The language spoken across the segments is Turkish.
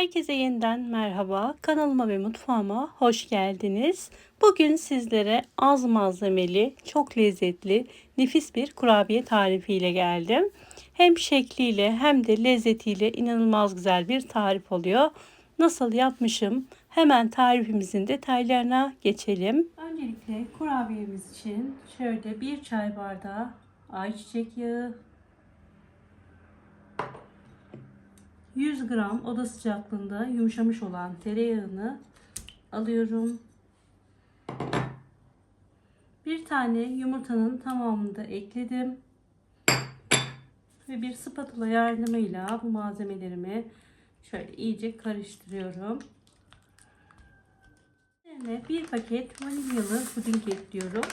Herkese yeniden merhaba. Kanalıma ve mutfağıma hoş geldiniz. Bugün sizlere az malzemeli, çok lezzetli, nefis bir kurabiye tarifiyle geldim. Hem şekliyle hem de lezzetiyle inanılmaz güzel bir tarif oluyor. Nasıl yapmışım? Hemen tarifimizin detaylarına geçelim. Öncelikle kurabiyemiz için şöyle bir çay bardağı ayçiçek yağı, 100 gram oda sıcaklığında yumuşamış olan tereyağını alıyorum. Bir tane yumurtanın tamamını da ekledim. Ve bir spatula yardımıyla bu malzemelerimi şöyle iyice karıştırıyorum. Üzerine bir paket vanilyalı puding ekliyorum.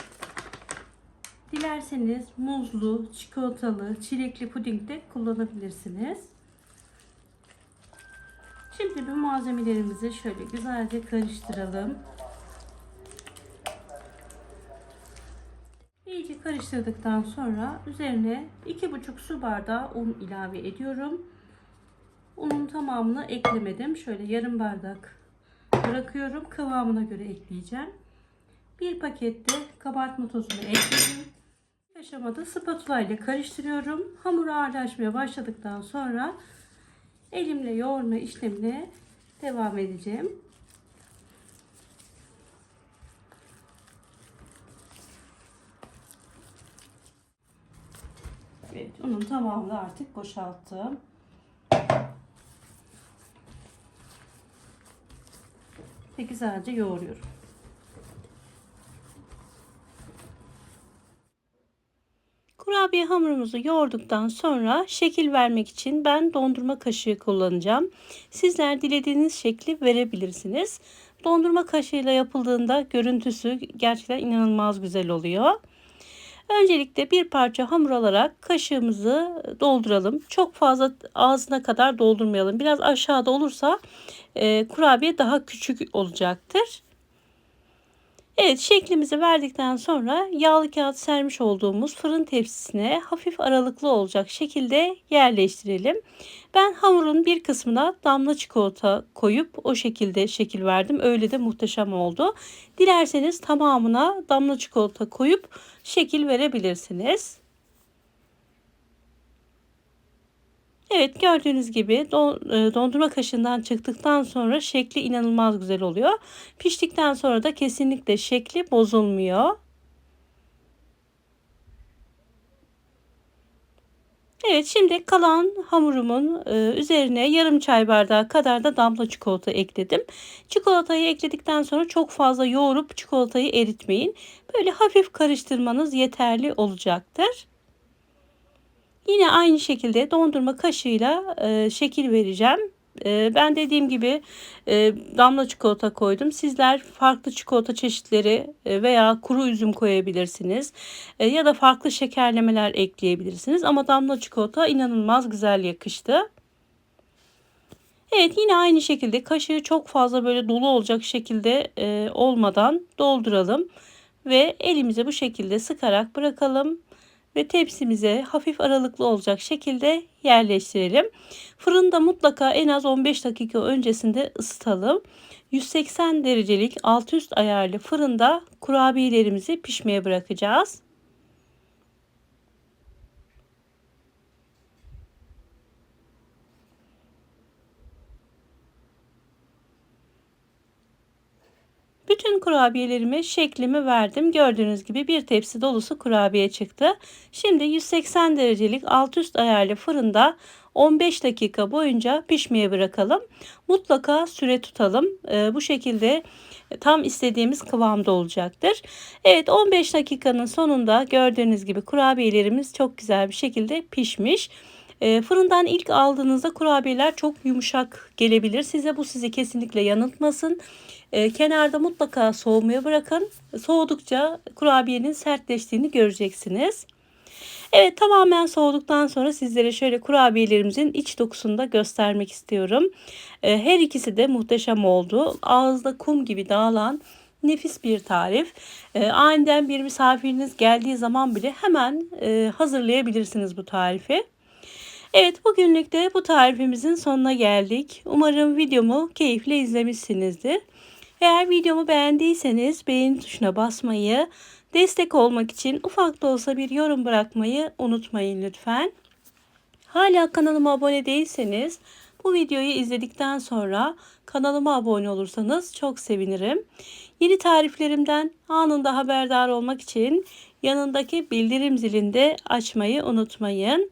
Dilerseniz muzlu, çikolatalı, çilekli puding de kullanabilirsiniz. Bu malzemelerimizi şöyle güzelce karıştıralım. İyice karıştırdıktan sonra üzerine 2,5 su bardağı un ilave ediyorum. Unun tamamını eklemedim. Şöyle yarım bardak bırakıyorum. Kıvamına göre ekleyeceğim. Bir pakette kabartma tozunu ekledim. Aşamada spatula ile karıştırıyorum. Hamur ağırlaşmaya başladıktan sonra elimle yoğurma işlemine devam edeceğim. Evet, unun tamamını artık boşalttım. Ve güzelce yoğuruyorum. Kurabiye hamurumuzu yoğurduktan sonra şekil vermek için ben dondurma kaşığı kullanacağım. Sizler dilediğiniz şekli verebilirsiniz. Dondurma kaşığıyla yapıldığında görüntüsü gerçekten inanılmaz güzel oluyor. Öncelikle bir parça hamur alarak kaşığımızı dolduralım. Çok fazla ağzına kadar doldurmayalım. Biraz aşağıda olursa e, kurabiye daha küçük olacaktır. Evet şeklimizi verdikten sonra yağlı kağıt sermiş olduğumuz fırın tepsisine hafif aralıklı olacak şekilde yerleştirelim. Ben hamurun bir kısmına damla çikolata koyup o şekilde şekil verdim. Öyle de muhteşem oldu. Dilerseniz tamamına damla çikolata koyup şekil verebilirsiniz. Evet gördüğünüz gibi e, dondurma kaşığından çıktıktan sonra şekli inanılmaz güzel oluyor. Piştikten sonra da kesinlikle şekli bozulmuyor. Evet şimdi kalan hamurumun e, üzerine yarım çay bardağı kadar da damla çikolata ekledim. Çikolatayı ekledikten sonra çok fazla yoğurup çikolatayı eritmeyin. Böyle hafif karıştırmanız yeterli olacaktır. Yine aynı şekilde dondurma kaşığıyla e, şekil vereceğim. E, ben dediğim gibi e, damla çikolata koydum. Sizler farklı çikolata çeşitleri e, veya kuru üzüm koyabilirsiniz. E, ya da farklı şekerlemeler ekleyebilirsiniz. Ama damla çikolata inanılmaz güzel yakıştı. Evet yine aynı şekilde kaşığı çok fazla böyle dolu olacak şekilde e, olmadan dolduralım. Ve elimize bu şekilde sıkarak bırakalım ve tepsimize hafif aralıklı olacak şekilde yerleştirelim. Fırında mutlaka en az 15 dakika öncesinde ısıtalım. 180 derecelik alt üst ayarlı fırında kurabiyelerimizi pişmeye bırakacağız. Bütün kurabiyelerime şeklimi verdim. Gördüğünüz gibi bir tepsi dolusu kurabiye çıktı. Şimdi 180 derecelik alt üst ayarlı fırında 15 dakika boyunca pişmeye bırakalım. Mutlaka süre tutalım. Ee, bu şekilde tam istediğimiz kıvamda olacaktır. Evet 15 dakikanın sonunda gördüğünüz gibi kurabiyelerimiz çok güzel bir şekilde pişmiş. E, fırından ilk aldığınızda kurabiyeler çok yumuşak gelebilir. Size bu sizi kesinlikle yanıltmasın. E, kenarda mutlaka soğumaya bırakın. Soğudukça kurabiyenin sertleştiğini göreceksiniz. Evet tamamen soğuduktan sonra sizlere şöyle kurabiyelerimizin iç dokusunu da göstermek istiyorum. E, her ikisi de muhteşem oldu. Ağızda kum gibi dağılan nefis bir tarif. Aniden bir misafiriniz geldiği zaman bile hemen e, hazırlayabilirsiniz bu tarifi. Evet bugünlük de bu tarifimizin sonuna geldik. Umarım videomu keyifle izlemişsinizdir. Eğer videomu beğendiyseniz beğeni tuşuna basmayı, destek olmak için ufak da olsa bir yorum bırakmayı unutmayın lütfen. Hala kanalıma abone değilseniz bu videoyu izledikten sonra kanalıma abone olursanız çok sevinirim. Yeni tariflerimden anında haberdar olmak için yanındaki bildirim zilinde açmayı unutmayın.